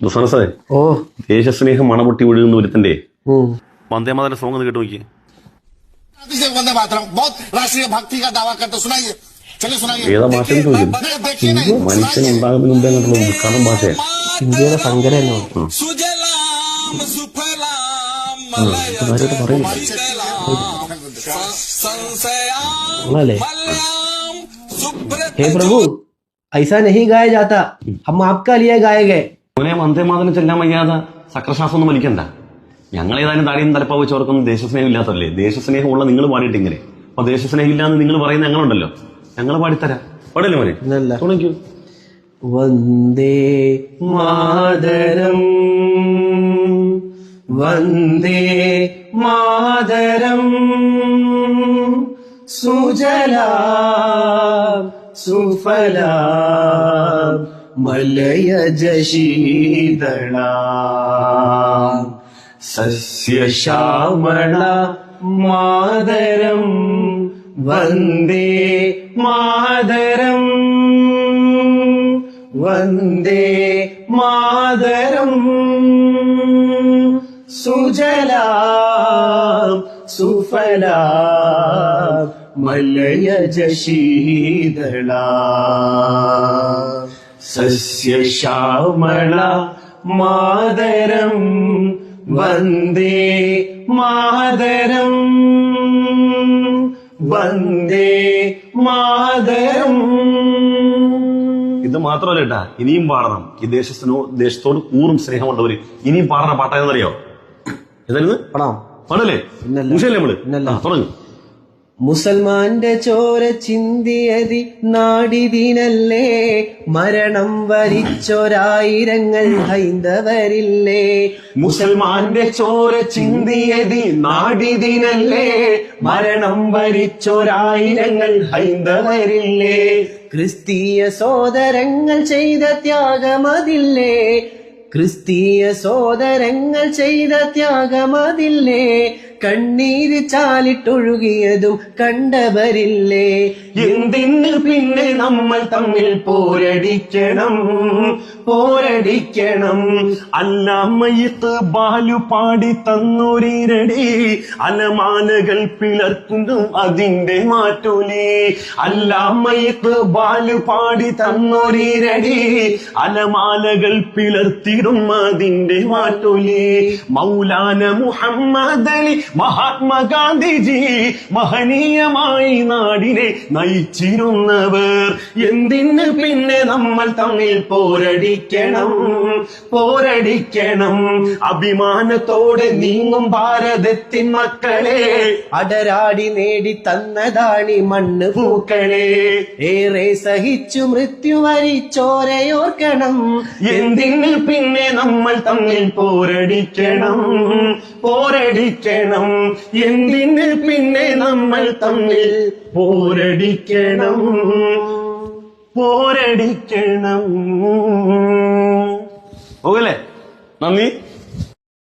ദുസനസേ ഓ ദേശസ്നേഹം മണമുട്ടി ഒഴുകുന്ന ഒരുത്തന്റെ ഉം. വന്ദേമാതര സോങ് ഒന്ന് കേട്ട് നോക്കിയേ से वंदे मातरम बहुत राष्ट्रीय भक्ति का दावा करते सुनाइए चलिए सुनाइए ഏതാ ഭാഷ എന്ന് ചോദിക്കും देखिए, देखिए ഹിന്ദു नहीं മനുഷ്യൻ ഉണ്ടാകുന്നതിന് മുമ്പേ അങ്ങോട്ടുള്ള ഉദ്ഘാടനം ഭാഷയാണ് ഇന്ത്യയുടെ സങ്കര തന്നെയാണ് സുജലാം സുഫലാം കാര്യമായിട്ട് പറയുന്നില്ല ഉള്ളതല്ലേ മലയാം हे प्रभु ऐसा नहीं गाया जाता हम आपका लिए गाए गए മോനെ വന്ദേമാതരം ചെല്ലാൻ വയ്യാതെ സക്രശ്വാസം ഒന്നും വലിക്കണ്ട. ഞങ്ങൾ ഏതായാലും താടിയും തലപ്പാവ് ചോർക്കൊന്നും ദേശസ്നേഹം ഇല്ലാത്തല്ലേ ദേശസ്നേഹം ഉള്ള നിങ്ങൾ പാടിയിട്ട് ഇങ്ങനെ. അപ്പൊ ദേശസ്നേഹം ഇല്ലാന്ന് നിങ്ങൾ പറയുന്ന ഞങ്ങളുണ്ടല്ലോ. ഞങ്ങൾ പാടിത്തരാം. പാടില്ലേ മോനെ. തുടങ്ങിക്കൂ വന്ദേ മാതരം. വന്ദേ മാതരം. സുജലാ സുഫലാ. മലയജ ശീതളാ സസ്യശ്യാമള മാതരം വന്ദേ മാതരം. വന്ദേ മാതരം. സുജല സുഫല മലയജ ശീതളാ സസ്യശ്യാമള മാതരം. വന്ദേ മാതരം. വന്ദേ മാതരം. ഇത് മാത്രമല്ല കേട്ടാ ഇനിയും പാടണം. ഈ ദേശത്തിനോ ദേശത്തോട് കൂറും സ്നേഹമുള്ളവര് ഇനിയും പാടണ പാട്ടായെന്നറിയോ ഏതായിരുന്നു പാടാം. പാടല്ലേ? പിന്നല്ല. നമ്മൾ? തുടങ്ങ്. മുസൽമാന്റെ ചോര ചിന്തിയതി നാടിതിനല്ലേ? മരണം വരിച്ചൊരായിരങ്ങൾ ഹൈന്ദവരില്ലേ? മുസൽമാന്റെ ചോര ചിന്തിയതി നാടിതിനല്ലേ? മരണം വരിച്ചൊരായിരങ്ങൾ ഹൈന്ദവരില്ലേ? ക്രിസ്തീയ സോദരങ്ങൾ ചെയ്ത ത്യാഗമതില്ലേ? ക്രിസ്തീയ സോദരങ്ങൾ ചെയ്ത ത്യാഗമതില്ലേ? കണ്ണീര് ചാലിട്ടൊഴുകിയതും കണ്ടവരില്ലേ? എന്തിന് പിന്നെ നമ്മൾ തമ്മിൽ പോരടിക്കണം? പോരടിക്കണം. അല്ലാമയത്ത് ബാലു പാടി തന്നൊരീരടി. അലമാലകൾ പിളർക്കുന്നു അതിന്റെ മാറ്റൊലി. അല്ലാമയത്ത് ബാലു പാടി തന്നൊരീരടി. അലമാലകൾ പിളർത്തിടും അതിന്റെ മാറ്റൊലി മൗലാന മുഹമ്മദ് അലി മഹാത്മാഗാന്ധിജി മഹനീയമായി നാടിനെ നയിച്ചിരുന്നവർ. എന്തിന് പിന്നെ നമ്മൾ തമ്മിൽ പോരടിക്കണം? പോരടിക്കണം. അഭിമാനത്തോടെ നീങ്ങും ഭാരതത്തിൻ മക്കളെ. അടരാടി നേടി തന്നതാണി മണ്ണ് പൂക്കളെ. ഏറെ സഹിച്ചു മൃത്യു വരിച്ചോരയോർക്കണം എന്തിന് പിന്നെ നമ്മൾ തമ്മിൽ പോരടിക്കണം. പോരടിക്കണം. എന്തിന് പിന്നെ നമ്മൾ തമ്മിൽ പോരടിക്കണം? പോരടിക്കണം. ഓകല്ലേ നന്ദി.